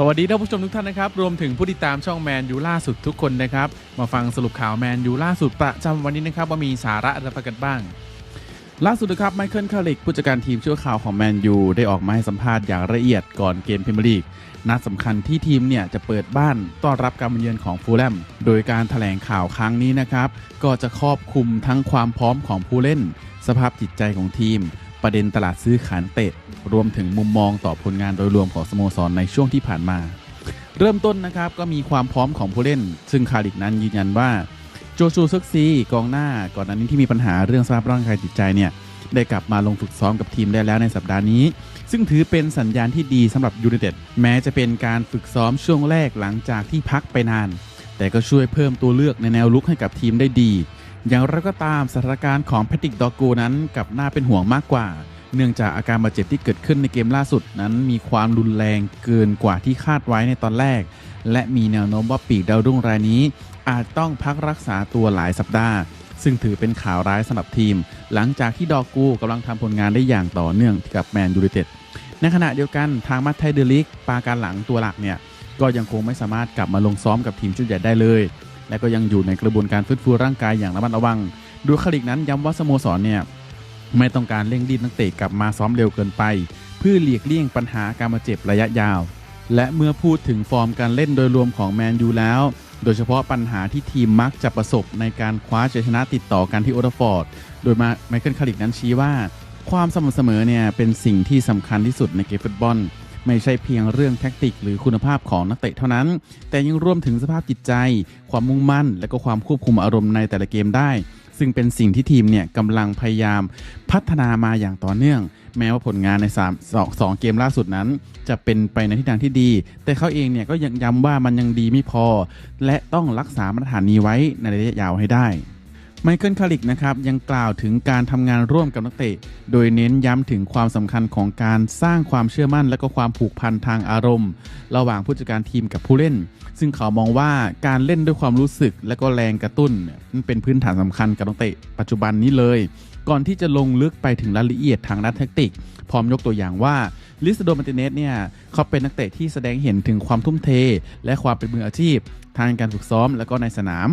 สวัสดีท่านผู้ชมทุกท่านนะครับ รวมถึงผู้ติดตามช่องแมนยูล่าสุดทุกคนนะครับ มาฟังสรุปข่าวแมนยูล่าสุดประจำวันนี้นะครับ ว่ามีสาระอะไรกันบ้าง ล่าสุดนะครับไมเคิลคาริกผู้จัดการทีมชั่วข่าวของแมนยูได้ออกมาให้สัมภาษณ์อย่างละเอียดก่อนเกมพรีเมียร์ลีกนัดสำคัญที่ทีมเนี่ยจะเปิดบ้านต้อนรับการมาเยือนของฟูลแลมโดยการถแถลงข่าวครั้งนี้นะครับ ก็จะครอบคลุมทั้งความพร้อมของผู้เล่น สภาพจิตใจของทีม ประเด็นตลาดซื้อขายเตะ รวมถึงมุมมองต่อผลงานโดยรวมของสโมสรในช่วงที่ผ่านมา เริ่มต้นนะครับก็มีความพร้อมของผู้เล่น ซึ่งคาริกนั้นยืนยันว่าโจชูซึกซีกองหน้าก่อนหน้านี้ที่มีปัญหาเรื่องสภาพร่างกายจิตใจเนี่ยได้กลับมาลงฝึกซ้อมกับทีมได้แล้วในสัปดาห์นี้ ซึ่งถือเป็นสัญญาณที่ดีสำหรับยูไนเต็ดแม้จะเป็นการฝึกซ้อมช่วงแรกหลังจากที่พักไปนาน แต่ก็ช่วยเพิ่มตัวเลือกในแนวลุกให้กับทีมได้ดี อย่างไรก็ตามสถานการณ์ของแพทริกดอกโกนั้นกับน่าเป็นห่วงมากกว่า เนื่องจากอาการบาดเจ็บที่เกิดขึ้นในเกมล่าสุดนั้นมีความรุนแรงเกินกว่าที่คาดไว้ในตอนแรก และมีแนวโน้มว่าปีกดาวรุ่งรายนี้ อาจต้องพักรักษาตัวหลายสัปดาห์ ซึ่งถือเป็นข่าวร้ายสำหรับทีม หลังจากที่ดอกูกำลังทำผลงานได้อย่างต่อเนื่องกับแมนยูไนเต็ดในขณะเดียวกันทางมัตไทเดลิกปาการหลังตัวหลักเนี่ยก็ยังคงไม่สามารถกลับมาลงซ้อมกับทีมชุดใหญ่ได้เลย และก็ยังอยู่ในกระบวนการฟื้นฟูร่างกายอย่างระมัดระวัง ดูคลิกนั้นย้ำว่าสโมสรเนี่ยไม่ต้องการเร่งรีบนักเตะกลับมาซ้อมเร็วเกินไป เพื่อหลีกเลี่ยงปัญหาการบาดเจ็บระยะยาว และเมื่อพูดถึงฟอร์มการเล่นโดยรวมของแมนยูแล้ว โดยเฉพาะปัญหาที่ทีมมักจะประสบในการคว้าชัยชนะติดต่อกันที่โอลฟอร์ด โดยมาไมเคิลคาริกนั้นชี้ว่า ความสม่ำเสมอเนี่ยเป็นสิ่งที่สำคัญที่สุดในเกมฟุตบอล ไม่ใช่เพียงเรื่องแท็กติก หรือคุณภาพของนักเตะเท่านั้น แต่ยังรวมถึงสภาพจิตใจ ความมุ่งมั่น และก็ความควบคุมอารมณ์ในแต่ละเกมได้ ซึ่งเป็นสิ่งที่ทีมเนี่ยกำลังพยายามพัฒนามาอย่างต่อเนื่อง แม้ว่าผลงานใน3 2 2เกมล่าสุดนั้น จะเป็นไปในทิศทางที่ดี แต่เขาเองเนี่ยก็ยังย้ำว่ามันยังดีไม่พอ และต้องรักษามาตรฐานนี้ไว้ในระยะยาวให้ได้ ไมเคิลคาริกนะครับยังกล่าวถึงการทำงานร่วมกับนักเตะ โดยเน้นย้ำถึงความสำคัญของการสร้างความเชื่อมั่นและก็ความผูกพันทางอารมณ์ ระหว่างผู้จัดการทีมกับผู้เล่น ซึ่งเขามองว่าการเล่นด้วยความรู้สึกและก็แรงกระตุ้นนี่นเป็นพื้นฐานสำคัญกับนักเตะ ปัจจุบันนี้เลย ก่อนที่จะลงลึกไปถึงรายละเอียดทางด้านแทคติก พร้อมยกตัวอย่างว่าลิสโดมาติเนสเนี่ยเขาเป็นนักเตะที่แสดงเห็นถึงความทุ่มเท และความเป็นมืออาชีพ ทางการฝึกซ้อมและก็ในสนาม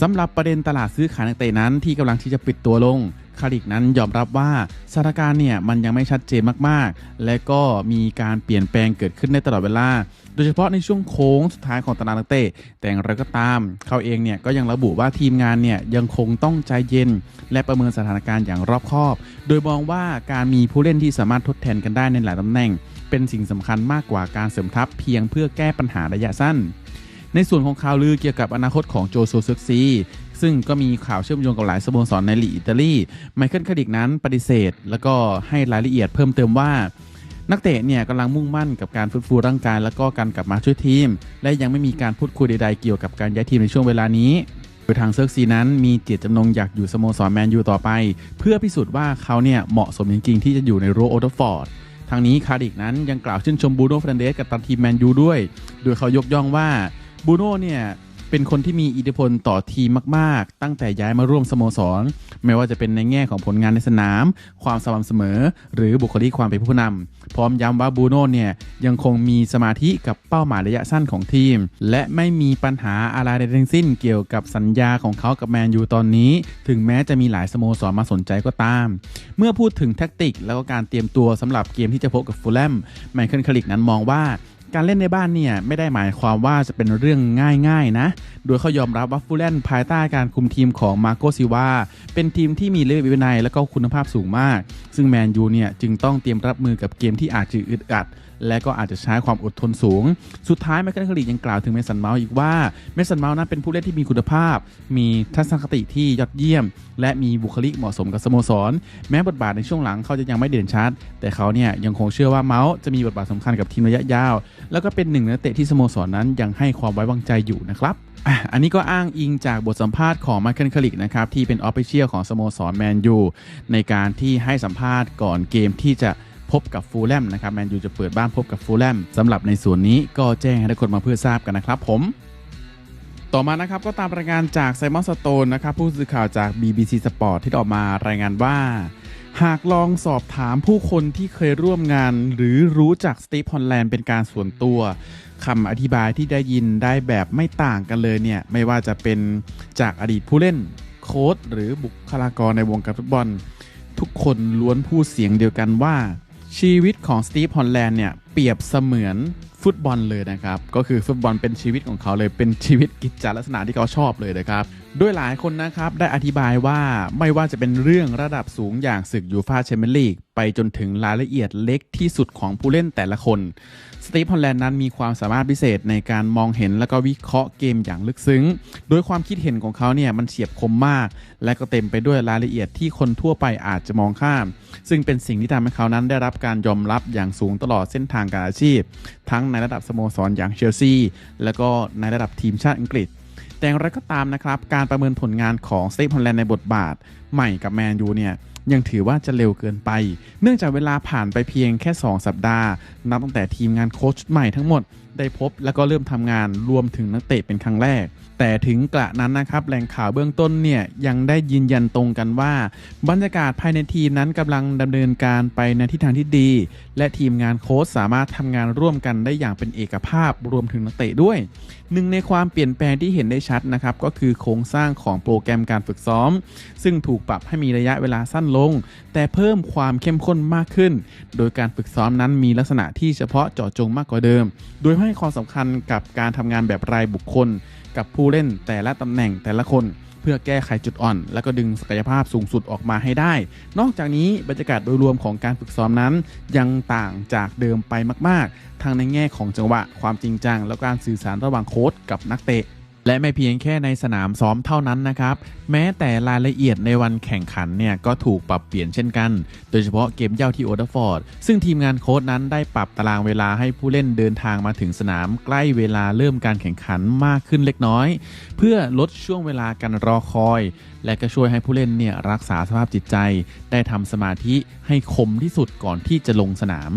สำหรับประเด็นตลาดซื้อขายนักเตะนั้นที่กำลังที่จะปิดตัวลง คาริกนั้นยอมรับว่าสถานการณ์เนี่ยมันยังไม่ชัดเจนมากๆ และก็มีการเปลี่ยนแปลงเกิดขึ้นในตลอดเวลา โดยเฉพาะในช่วงโค้งสุดท้ายของตารางนักเตะ แต่อย่างไรก็ตาม เขาเองเนี่ยก็ยังระบุว่าทีมงานเนี่ยยังคงต้องใจเย็น และประเมินสถานการณ์อย่างรอบคอบ โดยมองว่าการมีผู้เล่นที่สามารถทดแทนกันได้ในหลายตำแหน่ง เป็นสิ่งสำคัญมากกว่าการเสริมทัพเพียงเพื่อแก้ปัญหาระยะสั้น ในส่วนของข่าวลือเกี่ยวกับอนาคตของโจโซซึกซีซึ่งก็มีข่าวเชื่อมโยงกับหลายสโมสรในลีอิตาลีไมเคิลคาดิกนั้นปฏิเสธ แล้วก็ให้รายละเอียดเพิ่มเติมว่า นักเตะเนี่ยกำลังมุ่งมั่นกับการฟื้นฟูร่างกาย แล้วก็การกลับมาช่วยทีม และยังไม่มีการพูดคุยใดๆเกี่ยวกับการย้ายทีมในช่วงเวลานี้โดยทางเซิร์กซีนั้นมีเจตจำนงอยากอยู่สโมสรแมนยูต่อไป เพื่อพิสูจน์ว่าเขาเนี่ยเหมาะสมจริงๆที่จะอยู่ในโรโอเดฟอร์ดทางนี้คาดิกนั้นยังกล่าวชื่นชมบูโน่เฟรนเดสกับตันทีมแมนยูด้วย โดยเขายกย่องว่า บูโน่เนี่ยเป็นคนที่มีอิทธิพลต่อทีมมาก ๆ ตั้งแต่ย้ายมาร่วมสโมสร ไม่ว่าจะเป็นในแง่ของผลงานในสนาม ความสม่ำเสมอ หรือบุคลิกความเป็นผู้นำพร้อมย้ำว่าบูโน่เนี่ยยังคงมีสมาธิกับเป้าหมายระยะสั้นของทีม และไม่มีปัญหาอะไรใดทั้งสิ้นเกี่ยวกับสัญญาของเขากับแมนยูตอนนี้ ถึงแม้จะมีหลายสโมสรมาสนใจก็ตาม เมื่อพูดถึงแท็กติกแล้วก็การเตรียมตัวสำหรับเกมที่จะพบกับฟูลแลมไมเคิลคาริกนั้นมองว่า การเล่นในบ้านเนี่ยไม่ได้หมายความว่าจะเป็นเรื่องง่ายๆนะ โดยเขายอมรับว่าฟูแลนภายใต้การคุมทีมของมาโกซิวาเป็นทีมที่มีเลเวลวินัยและก็คุณภาพสูงมาก ซึ่งแมนยูเนี่ยจึงต้องเตรียมรับมือกับเกมที่อาจจะอึดอัด และก็อาจจะใช้ความอดทนสูง สุดท้ายแมคเคนคลียังกล่าวถึงเมสันเมาส์อีกว่าเมสันเมาส์นั้นเป็นผู้เล่นที่มีคุณภาพ มีทัศนคติที่ยอดเยี่ยม และมีบุคลิกเหมาะสมกับสโมสร แม้บทบาทในช่วงหลังเขาจะยังไม่เด่นชัด แต่เขาเนี่ยยังคงเชื่อว่าเมาส์จะมีบทบาทสำคัญกับทีมระยะยาว แล้วก็เป็นหนึ่งนักเตะที่สโมสรนั้นยังให้ความไว้วางใจอยู่นะครับอันนี้ก็อ้างอิงจากบทสัมภาษณ์ของมาเคิลคลิกนะครับที่เป็นออฟฟิเชียลของสโมสรแมนยูในการที่ให้สัมภาษณ์ก่อนเกมที่จะ พบกับฟูลแลมนะครับแมนยูจะเปิดบ้านพบกับฟูลแลมสำหรับในส่วนนี้ก็แจ้งให้ทุกคนมาเพื่อทราบกันนะครับผมต่อมานะครับก็ตามรายงานจากไซมอนสโตนนะครับผู้สื่อข่าวจาก BBC Sport ที่ออกมารายงานว่า หากลองสอบถามผู้คนที่เคยร่วมงาน หรือรู้จักสตีฟฮอลแลนด์เป็นการส่วนตัวคำอธิบายที่ได้ยินได้แบบไม่ต่างกันเลยเนี่ย ไม่ว่าจะเป็นจากอดีตผู้เล่น โค้ชหรือบุคลากรในวงการฟุตบอล ทุกคนล้วนพูดเสียงเดียวกันว่า ชีวิตของสตีฟฮอลแลนด์เนี่ยเปรียบเสมือนฟุตบอลเลยนะครับ ก็คือฟุตบอลเป็นชีวิตของเขาเลยเป็นชีวิตกิจจลักษณะที่เขาชอบเลยนะครับด้วยหลายคนนะครับได้อธิบายว่าไม่ว่าจะเป็นเรื่องระดับสูงอย่างศึกยูฟาแชมเปี้ยนลีกไปจนถึงรายละเอียดเล็กที่สุดของผู้เล่นแต่ละคน สตีฟฮอลแลนด์นั้นมีความสามารถพิเศษในการมองเห็นและก็วิเคราะห์เกมอย่างลึกซึ้ง โดยความคิดเห็นของเขาเนี่ยมันเฉียบคมมาก และก็เต็มไปด้วยรายละเอียดที่คนทั่วไปอาจจะมองข้าม ซึ่งเป็นสิ่งที่ทำให้เขานั้นได้รับการยอมรับอย่างสูงตลอดเส้นทางการอาชีพ ทั้งในระดับสโมสรอย่างเชลซี และก็ในระดับทีมชาติอังกฤษแต่อย่างไรก็ตามนะครับ การประเมินผลงานของสตีฟฮอลแลนด์ในบทบาท ใหม่กับแมนยูเนี่ย ยังถือว่าจะเร็วเกินไป เนื่องจากเวลาผ่านไปเพียงแค่ 2 สัปดาห์ นับตั้งแต่ทีมงานโค้ชใหม่ทั้งหมด ได้พบแล้วก็เริ่มทำงานรวมถึงนักเตะเป็นครั้งแรก แต่ถึงกระนั้นนะครับแหล่งข่าวเบื้องต้นเนี่ยยังได้ยืนยันตรงกันว่า บรรยากาศภายในทีมนั้นกำลังดำเนินการไปในทิศทางที่ดี และทีมงานโค้ชสามารถทำงานร่วมกันได้อย่างเป็นเอกภาพรวมถึงนักเตะด้วยหนึ่งในความเปลี่ยนแปลงที่เห็นได้ชัดนะครับก็คือโครงสร้างของโปรแกรมการฝึกซ้อม ซึ่งถูกปรับให้มีระยะเวลาสั้นลง แต่เพิ่มความเข้มข้นมากขึ้น โดยการฝึกซ้อมนั้นมีลักษณะที่เฉพาะเจาะจงมากกว่าเดิม โดยใให้ความสำคัญกับการทำงานแบบรายบุคคล กับผู้เล่นแต่ละตำแหน่งแต่ละคน เพื่อแก้ไขจุดอ่อน และก็ดึงศักยภาพสูงสุดออกมาให้ได้ นอกจากนี้บรรยากาศโดยรวมของการฝึกซ้อมนั้น ยังต่างจากเดิมไปมาก ๆ ทั้งในแง่ของจังหวะความจริงจัง และการสื่อสารระหว่างโค้ชกับนักเตะ และไม่เพียงแค่ในสนามซ้อมเท่านั้นนะครับ แม้แต่รายละเอียดในวันแข่งขันเนี่ยก็ถูกปรับเปลี่ยนเช่นกัน โดยเฉพาะเกมเย่าที่โอเดฟอร์ด ซึ่งทีมงานโค้ชนั้นได้ปรับตารางเวลาให้ผู้เล่นเดินทางมาถึงสนามใกล้เวลาเริ่มการแข่งขันมากขึ้นเล็กน้อย เพื่อลดช่วงเวลาการรอคอย และก็ช่วยให้ผู้เล่นเนี่ยรักษาสภาพจิตใจ ได้ทำสมาธิให้คมที่สุดก่อนที่จะลงสนาม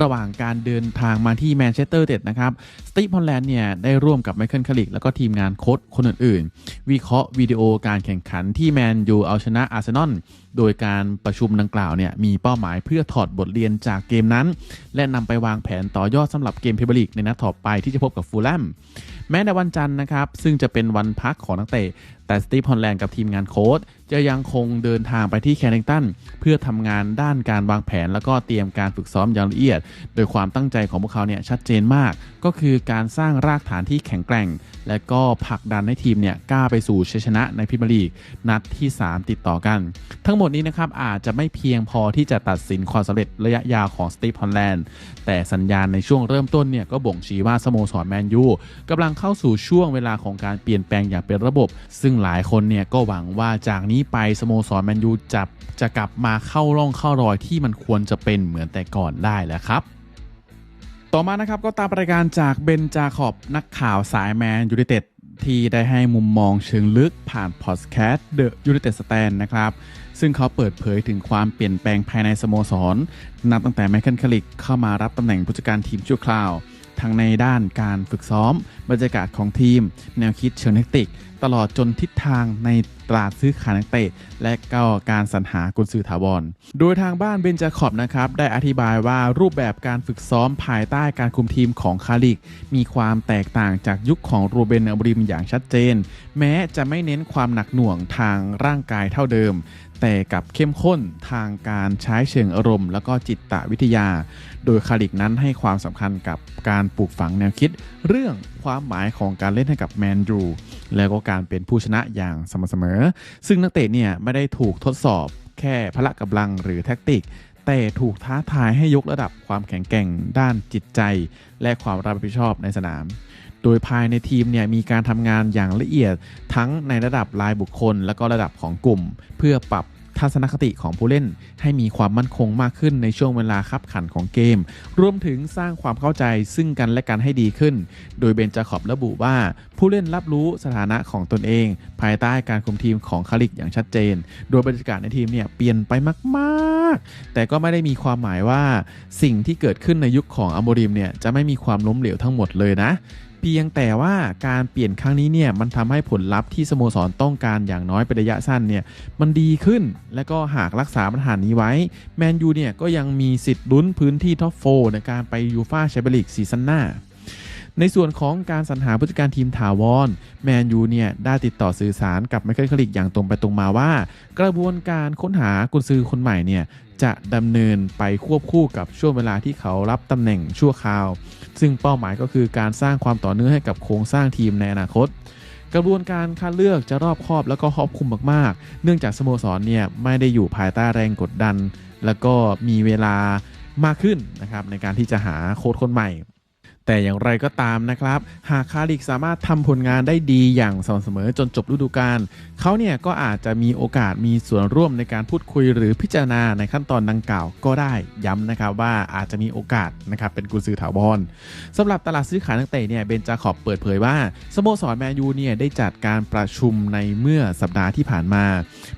ระหว่างการเดินทางมาที่แมนเชสเตอร์เด็ดนะครับ สตีฟฮอลแลนด์เนี่ยได้ร่วมกับไมเคิลคาริกแล้วก็ทีมงานโค้ชคนอื่นๆ วิเคราะห์วิดีโอการแข่งขันที่แมนยูเอาชนะอาร์เซนอลโดยการประชุมดังกล่าวเนี่ยมีเป้าหมายเพื่อถอดบทเรียนจากเกมนั้น และนำไปวางแผนต่อยอดสำหรับเกมพเมียร์ลีกในนัดต่อไปที่จะพบกับฟูลแลมแม้ในวันจันทร์นะครับ ซึ่งจะเป็นวันพักของนักเตะ แต่สตีฟฮอลแลนด์กับทีมงานโค้ชจะยังคงเดินทางไปที่แคนนิงตันเพื่อทำงานด้านการวางแผน แล้วก็เตรียมการฝึกซ้อมอย่างละเอียด โดยความตั้งใจของพวกเขาเนี่ยชัดเจนมาก ก็คือการสร้างรากฐานที่แข็งแกร่ง และก็ผลักดันให้ทีมเนี่ยกล้าไปสู่ชัยชนะในพรีเมียร์ลีกนัดที่ 3 ติดต่อกัน ทั้งหมดนี้นะครับอาจจะไม่เพียงพอที่จะตัดสินความสำเร็จระยะยาวของสตีฟฮอลแลนด์แต่สัญญาณในช่วงเริ่มต้นเนี่ยก็บ่งชี้ว่าสโมสรแมนยูกำลังเข้าสู่ช่วงเวลาของการเปลี่ยนแปลงอย่างเป็นระบบ ซึ่งหลายคนเนี่ยก็หวังว่าจากนี้ไปสโมสรแมนยูจะจะกลับมาเข้าร่องเข้ารอยที่มันควรจะเป็นเหมือนแต่ก่อนได้แล้วครับ ต่อมานะครับก็ตามรายการจากเบนจาขอบนักข่าวสายแมนยูไนเต็ดที่ได้ให้มุมมองเชิงลึกผ่านพอดแคสต์ The United Stand นะครับ ซึ่งเขาเปิดเผยถึงความเปลี่ยนแปลงภายในสโมสร นับตั้งแต่แมคเคิลคลิกเข้ามารับตำแหน่งผู้จัดการทีมชั่วคราว ทั้งในด้านการฝึกซ้อม บรรยากาศของทีม แนวคิดเชิงเทคนิค ตลอดจนทิศทางใน ตลาดซื้อขายนักเตะ และก็การสรรหากุญสือถาวร โดยทางบ้านเบนจาคอบนะครับได้อธิบายว่ารูปแบบการฝึกซ้อมภายใต้การคุมทีมของคาลิก มีความแตกต่างจากยุคของโรเบนอบริมอย่างชัดเจน แม้จะไม่เน้นความหนักหน่วงทางร่างกายเท่าเดิมแต่กับเข้มข้นทางการใช้เชิงอารมณ์ แล้วก็จิตวิทยา โดยคาลิกนั้นให้ความสำคัญกับการปลูกฝังแนวคิด เรื่องความหมายของการเล่นให้กับแมนยูแล้วก็การเป็นผู้ชนะอย่างสม่ำเสมอซึ่งนักเตะเนี่ยไม่ได้ถูกทดสอบแค่พละกำลังหรือแท็กติก แต่ถูกท้าทายให้ยกระดับความแข็งแกร่งด้านจิตใจ และความรับผิดชอบในสนาม โดยภายในทีมเนี่ยมีการทำงานอย่างละเอียดทั้งในระดับรายบุคคล และก็ระดับของกลุ่ม เพื่อปรับ ทัศนคติของผู้เล่นให้มีความมั่นคงมากขึ้นในช่วงเวลาคับขันของเกม รวมถึงสร้างความเข้าใจซึ่งกันและกันให้ดีขึ้น โดยเบนจาขอบระบุว่า ผู้เล่นรับรู้สถานะของตนเอง ภายใต้การคุมทีมของคาริกอย่างชัดเจน โดยบรรยากาศในทีมเนี่ยเปลี่ยนไปมาก ๆ แต่ก็ไม่ได้มีความหมายว่า สิ่งที่เกิดขึ้นในยุคของอโมริมเนี่ยจะไม่มีความล้มเหลวทั้งหมดเลยนะ เพียงแต่ว่าการเปลี่ยนครั้งนี้เนี่ยมันทำให้ผลลัพธ์ที่สโมสรต้องการอย่างน้อยเป็นระยะสั้นเนี่ยมันดีขึ้นและก็หากรักษาปัญหานนี้ไว้แมนยูเนี่ยก็ยังมีสิทธิ์ลุ้นพื้นที่ท็อปโฟในการไปยูฟาแชมเปี้ยนลีกซีซั่นหน้า ในส่วนของการสรรหาผู้จัดการทีมถาวรแมนยูเนี่ยได้ติดต่อสื่อสารกับไมเคิลคลิกอย่างตรงไปตรงมาว่า กระบวนการค้นหากุนซือคนใหม่เนี่ยจะดำเนินไปควบคู่กับช่วงเวลาที่เขารับตำแหน่งชั่วคราว ซึ่งเป้าหมายก็คือการสร้างความต่อเนื่องให้กับโครงสร้างทีมในอนาคต กระบวนการคัดเลือกจะรอบคอบแล้วก็ครอบคลุมมากๆ เนื่องจากสโมสรเนี่ยไม่ได้อยู่ภายใต้แรงกดดัน แล้วก็มีเวลามากขึ้นนะครับในการที่จะหาโค้ชคนใหม่ แต่อย่างไรก็ตามนะครับ หากคาริกสามารถทำผลงานได้ดีอย่างสม่ำเสมอจนจบฤดูกาลเขาเนี่ยก็อาจจะมีโอกาสมีส่วนร่วมในการพูดคุยหรือพิจารณาในขั้นตอนดังกล่าวก็ได้ย้ำนะครับว่าอาจจะมีโอกาสนะครับเป็นกุญซือถาวรสำหรับตลาดซื้อขายนักเตะเนี่ยเบนจาขอบเปิดเผยว่าสโมสรแมนยูเนี่ยได้จัดการประชุมในเมื่อสัปดาห์ที่ผ่านมา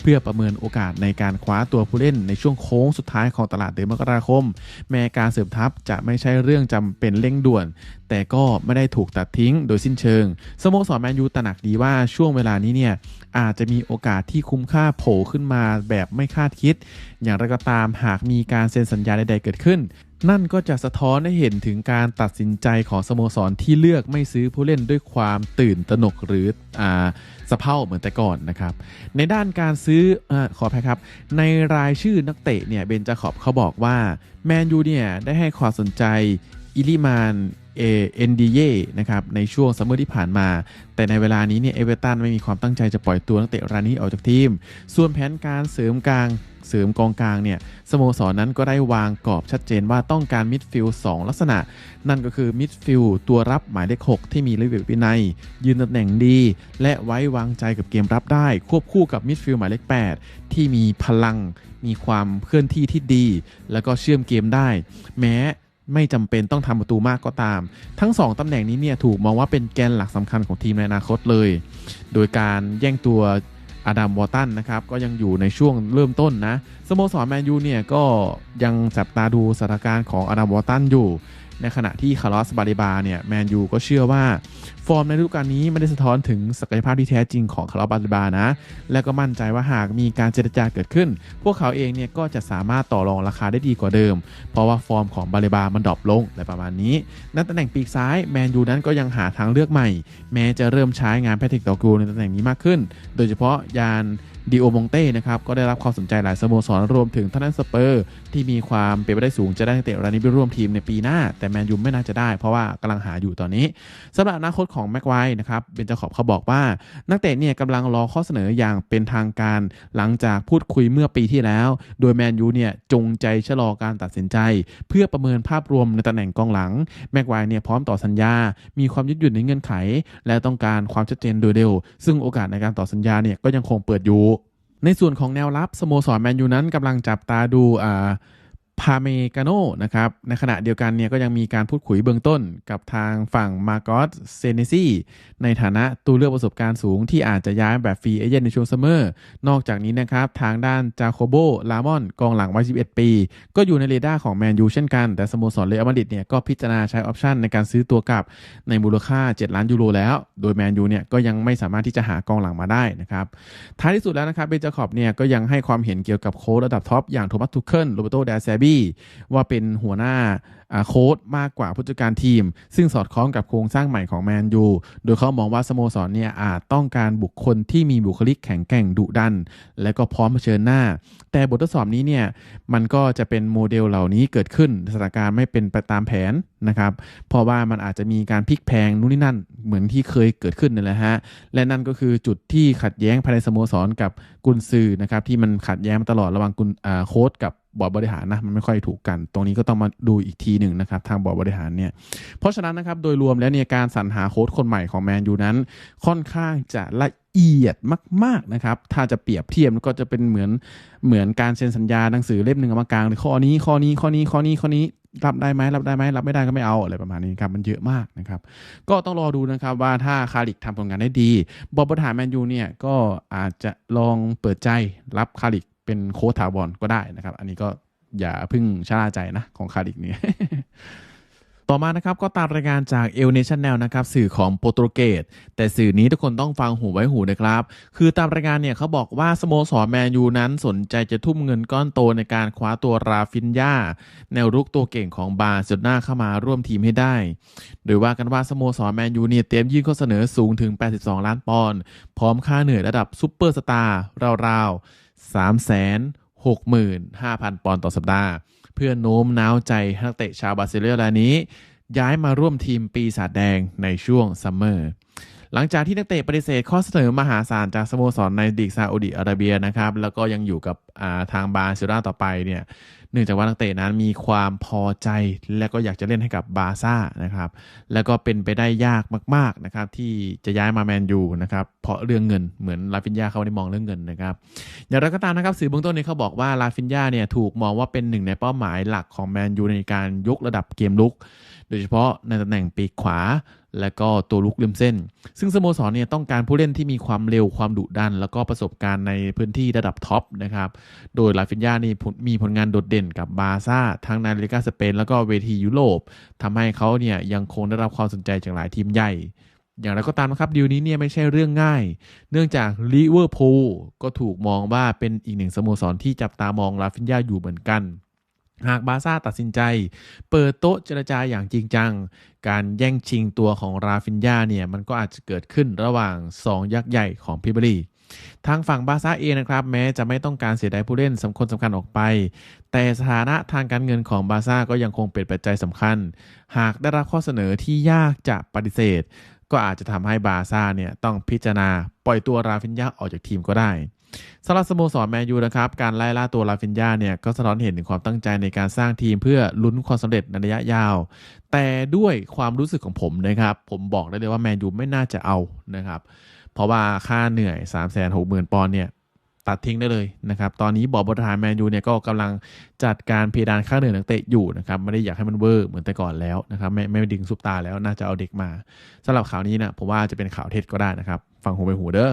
เพื่อประเมินโอกาสในการคว้าตัวผู้เล่นในช่วงโค้งสุดท้ายของตลาดเดือนมกราคม แม้การเสริมทัพจะไม่ใช่เรื่องจำเป็นเร่งด่วนแต่ก็ไม่ได้ถูกตัดทิ้งโดยสิ้นเชิง สโมสรแมนยูตระหนักดีว่าช่วงเวลานี้เนี่ยอาจจะมีโอกาสที่คุ้มค่าโผล่ขึ้นมาแบบไม่คาดคิด อย่างไรก็ตามหากมีการเซ็นสัญญาใดๆเกิดขึ้น นั่นก็จะสะท้อนให้เห็นถึงการตัดสินใจของสโมสรที่เลือกไม่ซื้อผู้เล่นด้วยความตื่นตระหนกหรืออ่าสะเพร่าเหมือนแต่ก่อนนะครับ ในด้านการซื้ออขออภัยครับ ในรายชื่อนักเตะเนี่ยเบนจาขอบเขาบอกว่าแมนยูเนี่ยได้ให้ความสนใจ อิลิมานเอ็นดีเยนะครับในช่วงซัมเมอร์ที่ผ่านมา แต่ในเวลานี้เนี่ยเอเวอร์ตันไม่มีความตั้งใจจะปล่อยตัวนักเตะรายนี้ออกจากทีม ส่วนแผนการเสริมกลางเสริมกองกลางเนี่ยสโมสรนนั้นก็ได้วางกรอบชัดเจนว่าต้องการมิดฟิลด์2ลักษณะ นั่นก็คือมิดฟิลด์ตัวรับหมายเลข 6 ที่มีระเบียบวินัย ยืนตำแหน่งดี และไว้วางใจกับเกมรับได้ ควบคู่กับมิดฟิลด์หมายเลข 8 ที่มีพลัง มีความเคลื่อนที่ที่ดี แล้วก็เชื่อมเกมได้ แม้ ไม่จำเป็นต้องทำประตูมากก็ตาม ทั้ง 2ตำแหน่งนี้เนี่ยถูกมองว่าเป็นแกนหลักสำคัญของทีมในอนาคตเลย โดยการแย่งตัวอดัมวอร์ตันนะครับก็ยังอยู่ในช่วงเริ่มต้นนะสโมสรแมนยูเนี่ยก็ยังจับตาดูสถานการณ์ของอดัมวอร์ตันอยู่ ในขณะที่คาร์ลอสบาริบาเนี่ยแมนยูก็เชื่อว่า ฟอร์มในฤดูกาลนี้ไม่ได้สะท้อนถึงศักยภาพที่แท้จริงของคาร์ลอสบาริบานะ และก็มั่นใจว่าหากมีการเจรจาเกิดขึ้น พวกเขาเองเนี่ยก็จะสามารถต่อรองราคาได้ดีกว่าเดิม เพราะว่าฟอร์มของบาริบามันดรอปลงอะไรประมาณนี้ในตำแหน่งปีกซ้ายแมนยูนั้นก็ยังหาทางเลือกใหม่ แม้จะเริ่มใช้งานแพทริกตอกูในตำแหน่งนี้มากขึ้น โดยเฉพาะยาน ดิโอมงเต้นะครับก็ได้รับความสนใจหลายสโมสรรวมถึงท่านั้นสเปอร์ ที่มีความเป็นไปได้สูงจะได้นักเตะรายนี้ไปร่วมทีมในปีหน้า แต่แมนยูไม่น่าจะได้เพราะว่ากำลังหาอยู่ตอนนี้สำหรับอนาคตของแม็กไวนะครับเบนจาขอบเขาบอกว่า นักเตะเนี่ยกำลังรอข้อเสนออย่างเป็นทางการหลังจากพูดคุยเมื่อปีที่แล้ว โดยแมนยูเนี่ยจงใจชะลอการตัดสินใจ เพื่อประเมินภาพรวมในตำแหน่งกองหลังแม็กไวเนี่ยพร้อมต่อสัญญา มีความยืดหยุ่นในเงื่อนไข และต้องการความชัดเจนโดยเร็ว ซึ่งโอกาสในการต่อสัญญาเนี่ยก็ยังคงเปิดอยู่ ในส่วนของแนวรับสโมสรแมนยูนั้นกำลังจับตาดูอ่า พาเมกาโนนะครับ ในขณะเดียวกันเนี่ยก็ยังมีการพูดคุยเบื้องต้นกับทางฝั่งมา g ก s สเซเนซีในฐานะตัวเลือกประสบการณ์สูงที่อาจจะย้ายแบบฟรีเอเจนต์ในช่วงซัมเมอร์ นอกจากนี้นะครับ ทางด้านจาโคโบ ลามอน กองหลังวัย 11 ปี ก็อยู่ในเรดาร์ของแมนยูเช่นกัน แต่สโมสรเรอัลมาดริดเนี่ยก็พิจารณาใช้ออปชันในการซื้อตัวกลับในมูลค่า 7 ล้านยูโรแล้ว โดยแมนยูเนี่ยก็ยังไม่สามารถที่จะหากองหลังมาได้นะครับ ท้ายที่สุดแล้วนะครับเบนจาคอบเนี่ยก็ยังให้ความเห็นเกี่ยวกับโค้ชระดับท็อปอย่างโทมัสทูเคิลโรเบโตเดซเบีว่าเป็นหัวหน้าโค้ดมากกว่าผู้จัดการทีม ซึ่งสอดคล้องกับโครงสร้างใหม่ของแมนยู โดยเขามองว่าสโมสรเนี่ยอาจต้องการบุคคลที่มีบุคลิกแข็งแกร่งดุดัน และก็พร้อมเผชิญหน้า แต่บททดสอบนี้เนี่ยมันก็จะเป็นโมเดลเหล่านี้เกิดขึ้นสถานการณ์ไม่เป็นไปตามแผนนะครับ เพราะว่ามันอาจจะมีการพลิกแพงนู่นนี่นั่นเหมือนที่เคยเกิดขึ้นนั่นแหละฮะ และนั่นก็คือจุดที่ขัดแย้งภายในสโมสรกับกุนซือนะครับที่มันขัดแย้งมาตลอดระหว่างกุนโค้ดกับ บอร์ดบริหารนะมันไม่ค่อยถูกกัน ตรงนี้ก็ต้องมาดูอีกทีหนึ่งนะครับทางบอร์ดบริหารเนี่ยเพราะฉะนั้นนะครับโดยรวมแล้วเนี่ยการสรรหาโค้ชคนใหม่ของแมนยูนั้น ค่อนข้างจะละเอียดมากๆนะครับ ถ้าจะเปรียบเทียบก็จะเป็นเหมือนเหมือนการเซ็นสัญญาหนังสือเล่มหนึ่งมากลางข้อนี้ข้อนี้ข้อนี้ข้อนี้ข้อนี้รับได้ไหมรับได้ไหมรับไม่ได้ก็ไม่เอาอะไรประมาณนี้ครับมันเยอะมากนะครับก็ต้องรอดูนะครับว่าถ้าคาริกทำผลงานได้ดี บอร์ดบริหารแมนยูเนี่ยก็อาจจะลองเปิดใจรับคาริก เป็นโค้ชถาวรก็ได้นะครับ อันนี้ก็อย่าพึ่งชะล่าใจนะของคาริกเนี่ย ต่อมานะครับก็ตามรายงานจากเอลเนชั่นแนลนะครับสื่อของโปรตุเกสแต่สื่อนี้ทุกคนต้องฟังหูไว้หูนะครับ คือตามรายงานเนี่ยเขาบอกว่าสโมสรแมนยูนั้นสนใจจะทุ่มเงินก้อนโตในการคว้าตัวราฟินยาแนวรุกตัวเก่งของบาร์เซโลนาเข้ามาร่วมทีมให้ได้ โดยว่ากันว่าสโมสรแมนยูเนี่ยเตรียมยื่นข้อเสนอสูงถึง 82 ล้านปอนด์พร้อมค่าเหนื่อยระดับซุปเปอร์สตาร์ราวๆ3 6 5 0 0 0 ปอนด์ต่อสัปดาห์ พื่อโน้มน้าวใจนักเตะชาวบราซิลรายนี้ ย้ายมาร่วมทีมปีศาจแดงในช่วงซัมเมอร์หลังจากที่นักเตะปฏิเสธข้อเสนอมหาศาลจากสโมสรในดีกซาอุดิอาระเบียนะครับ แล้วก็ยังอยู่กับาทางบาร์เซโลนาต่อไปเนี่ย เนื่องจากว่านักเตะนั้นมีความพอใจ และก็อยากจะเล่นให้กับบาร์ซ่านะครับ แล้วก็เป็นไปได้ยากมากๆนะครับที่จะย้ายมาแมนยูนะครับเพราะเรื่องเงินเหมือนลาฟินยาเขาได้มองเรื่องเงินนะครับ อย่างไรก็ตามนะครับสื่อเบื้องต้นนี้เขาบอกว่าลาฟินยาเนี่ยถูกมองว่าเป็นหนึ่งในเป้าหมายหลักของแมนยูในการยกระดับเกมลุก โดยเฉพาะในตำแหน่งปีกขวา และก็ตัวลุกริมเส้น ซึ่งสโมสรเนี่ยต้องการผู้เล่นที่มีความเร็วความดุดัน แล้วก็ประสบการณ์ในพื้นที่ระดับท็อปนะครับ โดยลาฟินยานี่มีผลงานโดดเด่นกับบาร์ซ่าทั้งในลีกาสเปน แล้วก็เวทียุโรปทำให้เขาเนี่ยยังคงได้รับความสนใจจากหลายทีมใหญ่ อย่างไรก็ตามนะครับดีลนี้เนี่ยไม่ใช่เรื่องง่าย เนื่องจากลิเวอร์พูลก็ถูกมองว่าเป็นอีกหนึ่งสโมสรที่จับตามองลาฟินยาอยู่เหมือนกัน หากบาซ่าตัดสินใจ เปิดโต๊ะเจรจาอย่างจริงจัง การแย่งชิงตัวของราฟินยาเนี่ยมันก็อาจจะเกิดขึ้นระหว่าง 2 ยักษ์ใหญ่ของพิบรีทางฝั่งบาซ่าเองนะครับ แม้จะไม่ต้องการเสียดายผู้เล่นสำคัญสำคัญออกไป แต่สถานะทางการเงินของบาซ่าก็ยังคงเป็นปัจจัยสำคัญ หากได้รับข้อเสนอที่ยากจะปฏิเสธ ก็อาจจะทำให้บาซ่าเนี่ยต้องพิจารณาปล่อยตัวราฟินยาออกจากทีมก็ได้ สำหรับสโมสรแมนยูนะครับ การไล่ล่าตัวลาฟินยาเนี่ยก็สะท้อนเห็นถึงความตั้งใจในการสร้างทีมเพื่อลุ้นความสำเร็จในระยะยาว แต่ด้วยความรู้สึกของผมนะครับ ผมบอกได้เลยว่าแมนยูไม่น่าจะเอานะครับ เพราะว่าค่าเหนื่อย 3 6 0 0 0 0ปอนด์เนี่ยตัดทิ้งได้เลยนะครับ ตอนนี้บอร์ดบริหารแมนยูเนี่ยก็กำลังจัดการเพดานค่าเหนื่อยนักเตะอยู่นะครับ ไม่ได้อยากให้มันเวอร์เหมือนแต่ก่อนแล้วนะครับไม่ไม่ดึงซุปตาแล้วน่าจะเอาเด็กมาสำหรับข่าวนี้นะผมว่าจะเป็นข่าวเท็จก็ได้นะครับ ฟังหูไปหูเด้อ